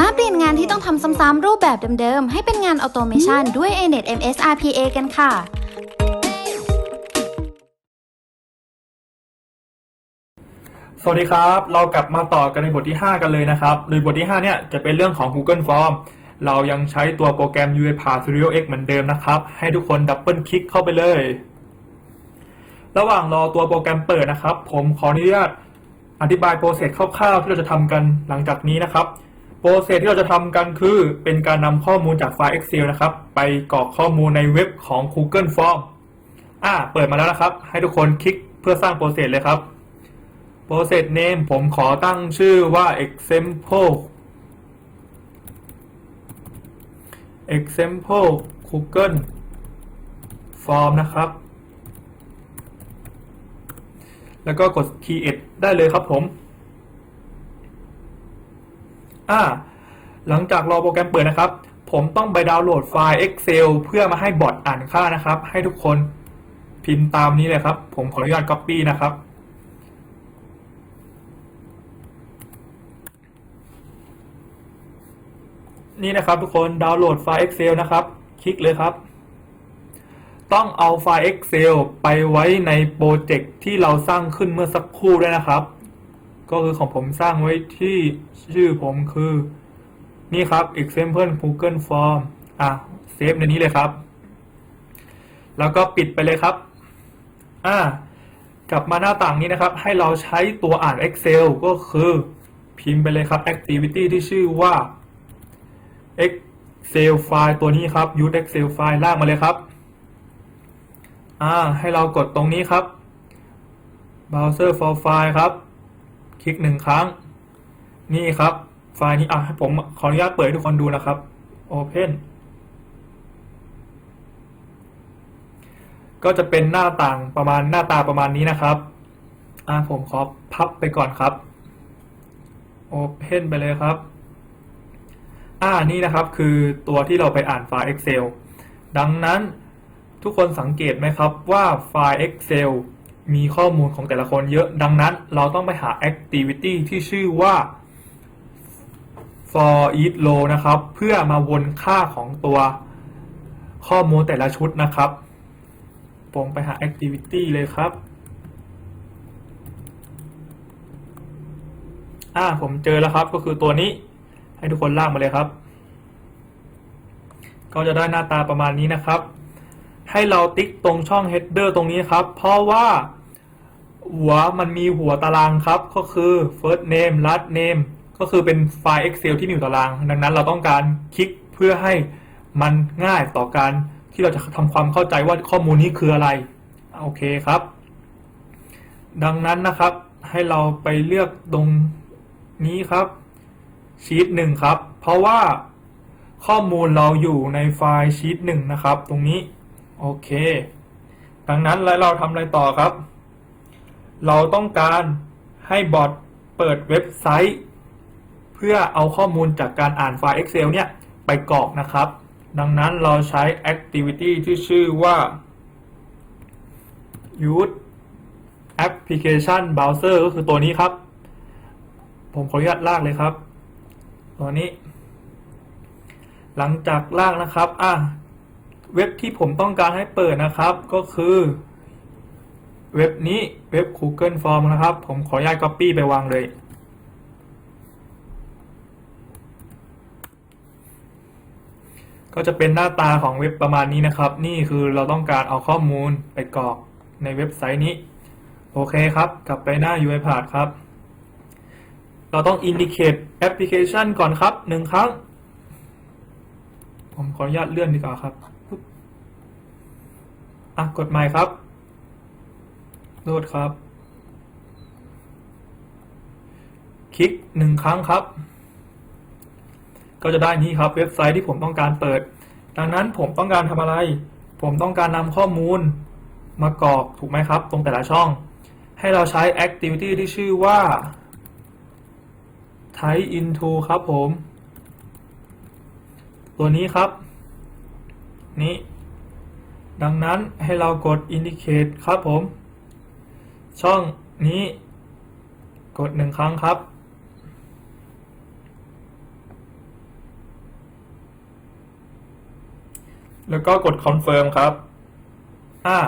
มาเปลี่ยนงานที่ต้องทำซ้ำๆรูปแบบเดิมๆ ให้เป็นงานออโตเมชันด้วย ANET MS RPA กันค่ะสวัสดีครับ เรากลับมาต่อกันในบทที่ 5 กันเลยนะครับโดยบทที่ 5 เนี่ยจะเป็นเรื่องของ Google Form เรายังใช้ตัวโปรแกรม UiPath Studio X เหมือนเดิมนะครับ ให้ทุกคนดับเบิลคลิกเข้าไปเลย ระหว่างรอตัวโปรแกรมเปิดนะครับ ผมขออนุญาตอธิบายโปรเซสคร่าวๆที่เราจะทำกันหลังจากนี้นะครับ รเซสที่เราจะทำกันคือเป็นการนำข้อมูลจากไฟล์ Excel นะครับ ไปกรอกข้อมูลในเว็บของ Google Form อ่าเปิดมาแล้วนะครับ ให้ทุกคนคลิกเพื่อสร้างโปรเซสเลยครับ process name ผมขอตั้งชื่อว่า example example Google Form นะครับ แล้วก็กด create ได้เลยครับผม อ่าหลังจากรอโปรแกรมเปิดนะครับ ผมต้องไปดาวน์โหลดไฟล์ Excel เพื่อมาให้บอทอ่านค่านะครับ ให้ทุกคนพิมพ์ตามนี้เลยครับ ผมขออนุญาต copy นะครับ นี่นะครับทุกคนดาวน์โหลดไฟล์ Excel นะครับ คลิกเลยครับ ต้องเอาไฟล์ Excel ไปไว้ในโปรเจกต์ที่เราสร้างขึ้นเมื่อสักครู่ด้วยนะครับ ก็คือของผมสร้างไว้ที่ชื่อผมคือ นี่ครับ example Google Form อะเซฟในนี้เลยครับ แล้วก็ปิดไปเลยครับ อ่ากลับมาหน้าต่างนี้นะครับ ให้เราใช้ตัวอ่าน Excel ก็คือพิมพ์ไปเลยครับ activity ที่ชื่อว่า Excel ไฟล์ตัวนี้ครับ use Excel ไฟล์ลากมาเลยครับ อ่า ให้เรากดตรงนี้ครับ browser for file ครับ คลิกหนึ่งครั้ง นี่ครับ ไฟล์นี้อะให้ผมขออนุญาตเปิดให้ทุกคนดูนะครับ Open ก็จะเป็นหน้าต่างประมาณหน้าตาประมาณนี้นะครับอ่าผมขอพับไปก่อนครับ Open ไปเลยครับอ่านี่นะครับคือตัวที่เราไปอ่านไฟล์ Excel ดังนั้นทุกคนสังเกตไหมครับว่าไฟล์ Excel มีข้อมูลของแต่ละคนเยอะดังนั้นเราต้องไปหา activity ที่ชื่อว่า for each row นะครับ เพื่อมาวนค่าของตัวข้อมูลแต่ละชุดนะครับ ผมไปหา activity เลยครับ อ่า ผมเจอแล้วครับก็คือตัวนี้ ให้ทุกคนลากมาเลยครับ ก็จะได้หน้าตาประมาณนี้นะครับ ให้เราติ๊กตรงช่อง header ตรงนี้ครับ เพราะว่า หัวมันมีหัวตารางครับ ก็คือ first name last name ก็คือเป็นไฟล์ Excel ที่มีอยู่ตาราง ดังนั้นเราต้องการคลิกเพื่อให้มันง่ายต่อการที่เราจะทำความเข้าใจว่าข้อมูลนี้คืออะไร โอเคครับ ดังนั้นนะครับ ให้เราไปเลือกตรงนี้ครับชีตหนึ่งครับ เพราะว่าข้อมูลเราอยู่ในไฟล์ชีตหนึ่งนะครับ ตรงนี้ โอเค ดังนั้นแล้วเราทำอะไรต่อครับ เราต้องการให้บอทเปิดเว็บไซต์ เพื่อเอาข้อมูลจากการอ่านไฟล์ Excel เนี่ย ไปกรอกนะครับ ดังนั้นเราใช้ activity ที่ชื่อว่า use application browser ก็คือตัวนี้ครับ ผมขออนุญาตลากเลยครับ ตัวนี้ หลังจากลากนะครับ อะ เว็บที่ผมต้องการให้เปิดนะครับ ก็คือ เว็บนี้เว็บ Google Form นะครับ ผมขออนุญาต Copy ไปวางเลย ก็จะเป็นหน้าตาของเว็บประมาณนี้นะครับ นี่คือเราต้องการเอาข้อมูลไปกรอกในเว็บไซต์นี้ โอเคครับ กลับไปหน้า UiPath ครับ เราต้อง indicate application ก่อนครับหนึ่งครั้ง ผมขออนุญาตเลื่อนดีกว่าครับปุ๊บอะกดใหม่ครับ โหลดครับ คลิกหนึ่งครั้งครับ ก็จะได้นี้ครับเว็บไซต์ที่ผมต้องการเปิด ดังนั้นผมต้องการทำอะไร ผมต้องการนำข้อมูลมากรอกถูกไหมครับ ตรงแต่ละช่อง ให้เราใช้ activity ที่ชื่อว่า type into ครับผม ตัวนี้ครับ นี้ ดังนั้นให้เรากด indicate ครับผม ช่องนี้ กดหนึ่งครั้งครับ แล้วก็กดคอนเฟิร์มครับอ่า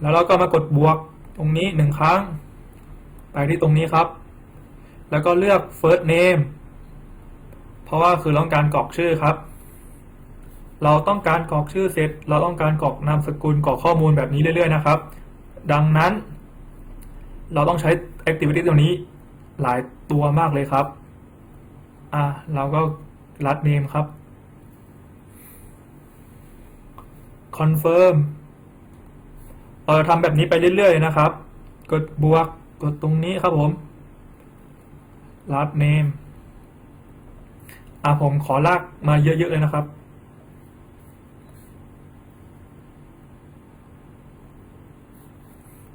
แล้วเราก็มากดบวกตรงนี้หนึ่งครั้ง ไปที่ตรงนี้ครับ แล้วก็เลือก first name เพราะว่าคือต้องการกรอกชื่อครับ เราต้องการกรอกชื่อเสร็จ เราต้องการกรอกนามสกุลกรอกข้อมูลแบบนี้เรื่อย ๆ นะครับ ดังนั้น เราต้องใช้ activity ตัวนี้หลายตัวมากเลยครับ อะเราก็รัด name ครับ confirm เออทำแบบนี้ไปเรื่อยๆนะครับ กดบวก กดตรงนี้ครับผม last name อะผมขอลากมาเยอะๆเลยนะครับ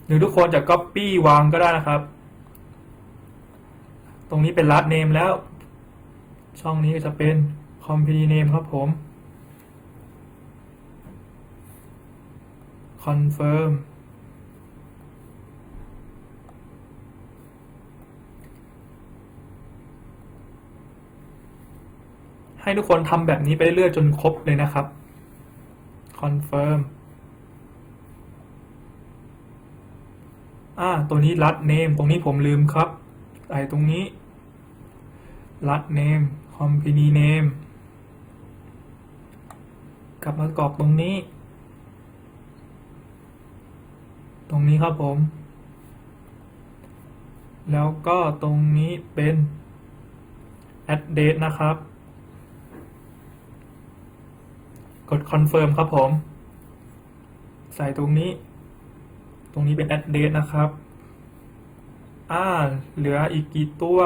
หรือทุกคนจะ copy วางก็ได้นะครับ ตรงนี้เป็น last name แล้ว ช่องนี้จะเป็น company name ครับผม confirm ให้ทุกคนทำแบบนี้ไปเรื่อยๆจนครบเลยนะครับ confirm อ่า ตัวนี้ last name ตรงนี้ผมลืมครับใส่ตรงนี้ last name company name กลับมากรอกตรงนี้ ตรงนี้ครับผม แล้วก็ตรงนี้เป็น address นะครับ กด confirm ครับผม ใส่ตรงนี้ รงนี้เป็น address นะครับ อ่า เหลืออีกกี่ตัว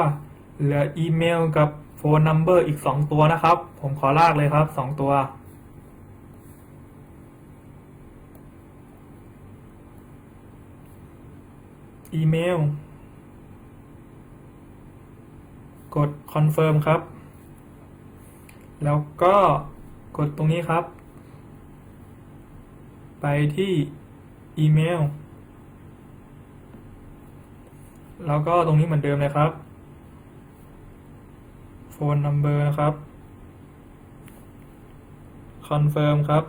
เหลืออีเมลกับโฟนนัมเบอร์อีกสองตัวนะครับ ผมขอลากเลยครับสองตัว อีเมล กด confirm ครับ แล้วก็กดตรงนี้ครับ ไปที่อีเมล แล้วก็ตรงนี้เหมือนเดิมเลยครับโฟนนัมเบอร์นะครับคอนเฟิร์มครับ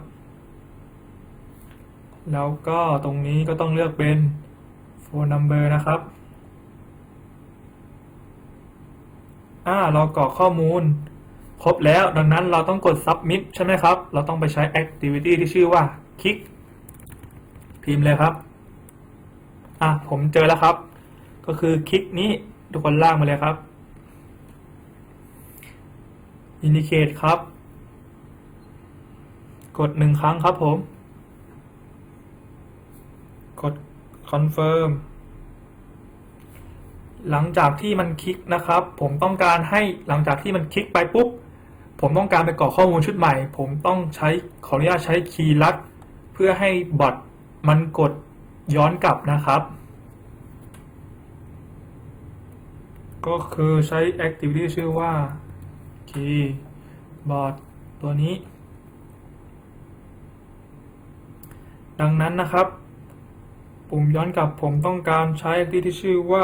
แล้วก็ตรงนี้ก็ต้องเลือกเป็นโฟนนัมเบอร์นะครับอ่าเรากรอกข้อมูล ครบแล้วดังนั้นเราต้องกด submit ใช่ไหมครับ เราต้องไปใช้ activity ที่ชื่อว่าคลิก พิมพ์เลยครับ อะผมเจอแล้วครับ ก็คือคลิกนี้ทุกคนลากมาเลยครับ indicate ครับ กดหนึ่งครั้งครับผม กด confirm หลังจากที่มันคลิกนะครับ ผมต้องการให้หลังจากที่มันคลิกไปปุ๊บ ผมต้องการไปกรอกข้อมูลชุดใหม่ ผมต้องใช้ขออนุญาตใช้คีย์ลัด เพื่อให้บอทมันกดย้อนกลับนะครับ ก็คือใช้ activity ชื่อว่า keyboard ตัวนี้ ดังนั้นนะครับ ปุ่มย้อนกลับผมต้องการใช้ activity ที่ชื่อว่า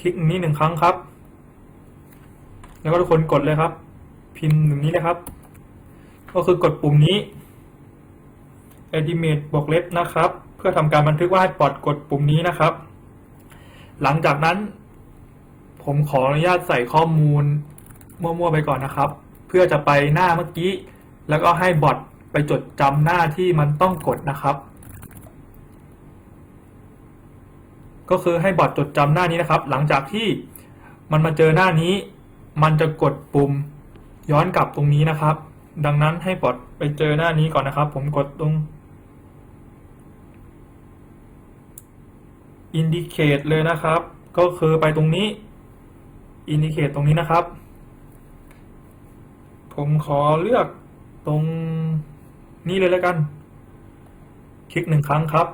คลิกนี้หนึ่งครั้งครับ แล้วก็ทุกคนกดเลยครับ พิมพ์หนึ่งนี้เลยครับ ก็คือกดปุ่มนี้ Edimate บวกเล็บนะครับ เพื่อทำการบันทึกว่าให้ปอดกดปุ่มนี้นะครับ หลังจากนั้น ผมขออนุญาตใส่ข้อมูลมั่วๆไปก่อนนะครับ เพื่อจะไปหน้าเมื่อกี้ แล้วก็ให้บอทไปจดจำหน้าที่มันต้องกดนะครับ ก็คือให้บอทจดจำหน้านี้นะครับ หลังจากที่มันมาเจอหน้านี้ มันจะกดปุ่มย้อนกลับตรงนี้นะครับ ดังนั้นให้บอทไปเจอหน้านี้ก่อนนะครับ ผมกดตรง indicate เลยนะครับ ก็คือไปตรงนี้ indicate ตรงนี้นะครับ ผมขอเลือกตรงนี้เลยแล้วกัน คลิกหนึ่งครั้งครับ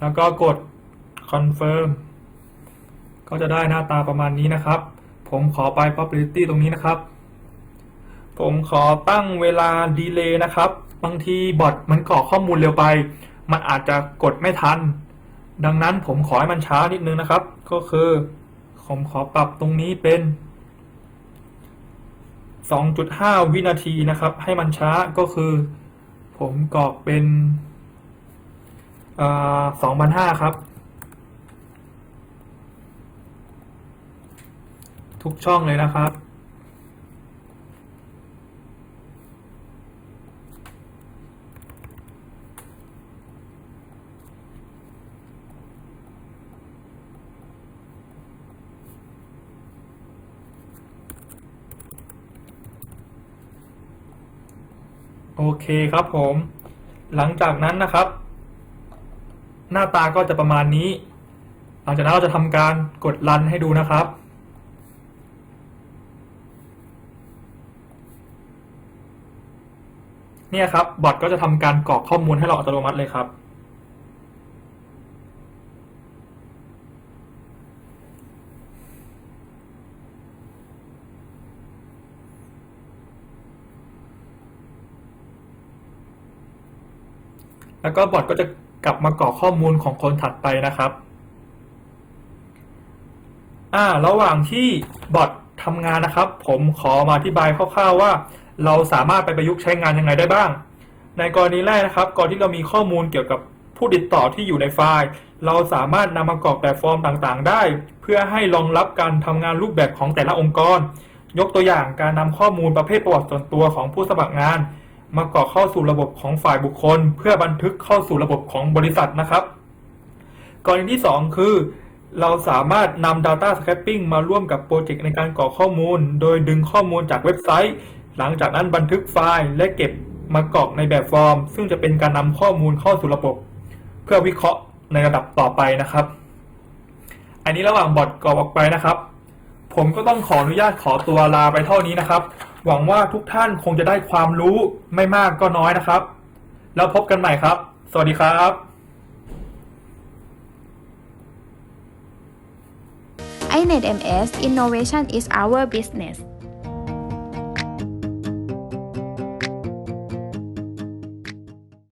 แล้วก็กด confirm ก็จะได้หน้าตาประมาณนี้นะครับ ผมขอไป probability ตรงนี้นะครับ ผมขอตั้งเวลา delay นะครับ บางทีบอทมันกรอกข้อมูลเร็วไป มันอาจจะกดไม่ทัน ดังนั้นผมขอให้มันช้านิดนึงนะครับ ก็คือ ผมขอปรับตรงนี้เป็น 2.5 วินาทีนะครับ ให้มันช้าก็คือ ผมกรอกเป็นอ2,500ครับ ทุกช่องเลยนะครับ โอเคครับผม หลังจากนั้นนะครับ หน้าตาก็จะประมาณนี้ หลังจากนั้นเราจะทำการกดรันให้ดูนะครับ เนี่ยครับบอทก็จะทำการกรอกข้อมูลให้เราอัตโนมัติเลยครับ แล้วก็บอทก็จะกลับมากรอกข้อมูลของคนถัดไปนะครับอ่าระหว่างที่บอททำงานนะครับ ผมขอมาอธิบายคร่าวๆว่า เราสามารถไปประยุกต์ใช้งานยังไงได้บ้าง ในกรณีแรกนะครับก่อนที่เรามีข้อมูลเกี่ยวกับผู้ติดต่อที่อยู่ในไฟล์ เราสามารถนำมากรอกแบบฟอร์มต่างๆ ได้ เพื่อให้รองรับการทำงานรูปแบบของแต่ละองค์กร ยกตัวอย่างการนำข้อมูลประเภทประวัติส่วนตัวของผู้สมัครงาน มากรอกเข้าสู่ระบบของฝ่ายบุคคล เพื่อบันทึกเข้าสู่ระบบของบริษัทนะครับกรณีที่ 2 คือ เราสามารถนำ Data Scraping มาร่วมกับโปรเจกต์ในการกรอกข้อมูล โดยดึงข้อมูลจากเว็บไซต์ หลังจากนั้นบันทึกไฟล์และเก็บมากรอกในแบบฟอร์ม ซึ่งจะเป็นการนำข้อมูลเข้าสู่ระบบ เพื่อวิเคราะห์ในระดับต่อไปนะครับ อันนี้ระหว่างบอทกรอกออกไปนะครับ ผมก็ต้องขออนุญาตขอตัวลาไปเท่านี้นะครับ หวังว่าทุกท่านคงจะได้ความรู้ไม่มากก็น้อยนะครับ แล้วพบกันใหม่ครับ สวัสดีครับ iNet MS Innovation is our business